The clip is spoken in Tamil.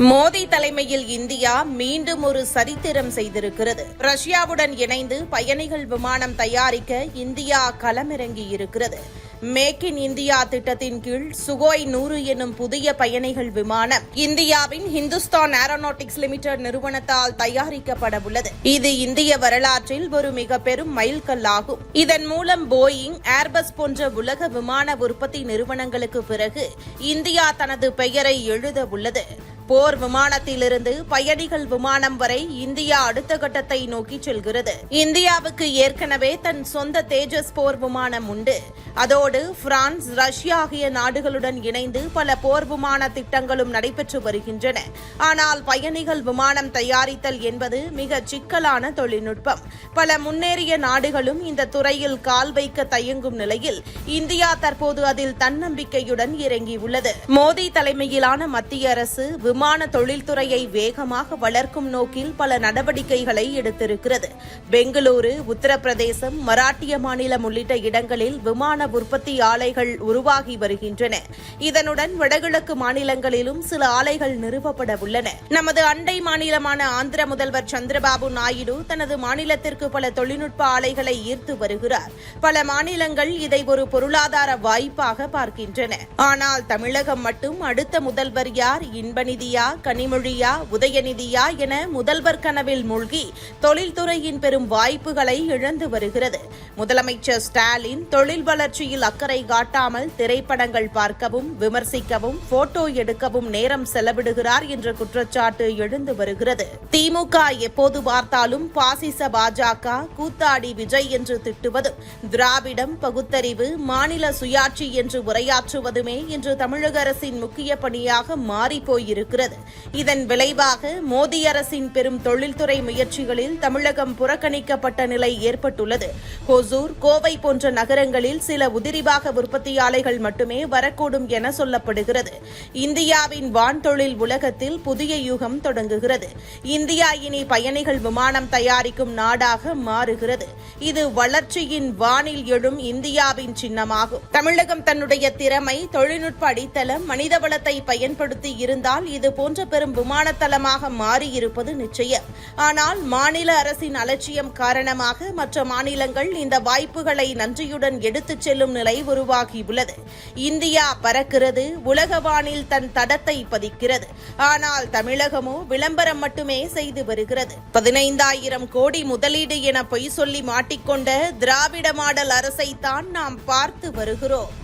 மோடி தலைமையில் இந்தியா மீண்டும் ஒரு சரித்திரம் செய்திருக்கிறது. ரஷ்யாவுடன் இணைந்து பயணிகள் விமானம் தயாரிக்க இந்தியா களமிறங்கியிருக்கிறது. மேக் இன் இந்தியா திட்டத்தின் கீழ் சுகோய் நூறு என்னும் புதிய பயணிகள் விமானம் இந்தியாவின் ஹிந்துஸ்தான் ஏரோநாட்டிக்ஸ் லிமிடெட் நிறுவனத்தால் தயாரிக்கப்பட உள்ளது இது இந்திய வரலாற்றில் ஒரு மிக பெரும் மைல்கல்லாகும் இதன் மூலம் போயிங் ஏர்பஸ் போன்ற உலக விமான உற்பத்தி நிறுவனங்களுக்கு பிறகு இந்தியா தனது பெயரை எழுத உள்ளது போர் விமானத்திலிருந்து பயணிகள் விமானம் வரை இந்தியா அடுத்த கட்டத்தை நோக்கி செல்கிறது. இந்தியாவுக்கு ஏற்கனவே தன் சொந்த தேஜஸ் போர் விமானம் உண்டு. அதோடு பிரான்ஸ் ரஷ்யா ஆகிய நாடுகளுடன் இணைந்து பல போர் விமான திட்டங்களும் நடைபெற்று வருகின்றன. ஆனால் பயணிகள் விமானம் தயாரித்தல் என்பது மிக சிக்கலான தொழில்நுட்பம். பல முன்னேறிய நாடுகளும் இந்த துறையில் கால் வைக்க தயங்கும் நிலையில் இந்தியா தற்போது அதில் தன்னம்பிக்கையுடன் இறங்கியுள்ளது. மோடி தலைமையிலான மத்திய அரசு விமான தொழில்துறையை வேகமாக வளர்க்கும் நோக்கில் பல நடவடிக்கைகளை எடுத்திருக்கிறது. பெங்களூரு உத்தரப்பிரதேசம் மராட்டிய மாநிலம் உள்ளிட்ட இடங்களில் விமான உற்பத்தி ஆலைகள் உருவாகி வருகின்றன. இதனுடன் வடகிழக்கு மாநிலங்களிலும் சில ஆலைகள் நிறுவப்பட உள்ளன. நமது அண்டை மாநிலமான ஆந்திர முதல்வர் சந்திரபாபு நாயுடு தனது மாநிலத்திற்கு பல தொழில்நுட்ப ஆலைகளை ஈர்த்து வருகிறார். பல மாநிலங்கள் இதை ஒரு பொருளாதார வாய்ப்பாக பார்க்கின்றன. ஆனால் தமிழகம் மட்டும் அடுத்த முதல்வர் யார் இன்பநிதியா கனிமொழியா உதயநிதியா என முதல்வர் கனவில் மூழ்கி தொழில்துறையின் பெரும் வாய்ப்புகளை இழந்து வருகிறது. முதலமைச்சர் ஸ்டாலின் தொழில் வளர்ச்சியில் அக்கறை காட்டாமல் திரைப்படங்கள் பார்க்கவும் விமர்சிக்கவும் போட்டோ எடுக்கவும் நேரம் செலவிடுகிறார் என்ற குற்றச்சாட்டு எழுந்து வருகிறது. திமுக எப்போது பார்த்தாலும் பாசிச பாஜக கூத்தாடி விஜய் என்று திட்டுவதும் திராவிடம் பகுத்தறிவு மாநில சுயாட்சி என்று உரையாற்றுவதுமே இன்று தமிழக அரசின் முக்கிய பணியாக இருக்கிறது இதன் விளைவாக மோடி அரசின் பெரும் தொழில்துறை முயற்சிகளில் தமிழகம் புறக்கணிக்கப்பட்ட நிலை ஏற்பட்டுள்ளது. ஹொசூர் கோவை போன்ற நகரங்களில் சில உதிரிபாக உற்பத்தி ஆலைகள் மட்டுமே வரக்கூடும் என சொல்லப்படுகிறது. இந்தியாவின் வான்தொழில் உலகத்தில் புதிய யுகம் தொடங்குகிறது. இந்தியா இனி பயணிகள் விமானம் தயாரிக்கும் நாடாக மாறுகிறது. இது வளர்ச்சியின் வானில் எழும் இந்தியாவின் சின்னமாகும். தமிழகம் தன்னுடைய திறமை தொழில்நுட்ப அடித்தளம் மனிதவளத்தை பயன்படுத்தி இருந்தால் இது இது போன்ற பெரும் விமானத்தளமாக மாறியிருப்பது நிச்சயம். ஆனால் மாநில அரசின் அலட்சியம் காரணமாக மற்ற மாநிலங்கள் இந்த வாய்ப்புகளை நன்றியுடன் எடுத்துச் செல்லும் நிலை உருவாகியுள்ளது. இந்தியா பறக்கிறது உலக வானில் தன் தடத்தை பதிக்கிறது. ஆனால் தமிழகமோ விளம்பரம் மட்டுமே செய்து வருகிறது. பதினைந்தாயிரம் கோடி முதலீடு என பொய் சொல்லி மாட்டிக்கொண்ட திராவிட மாடல் அரசைத்தான் நாம் பார்த்து வருகிறோம்.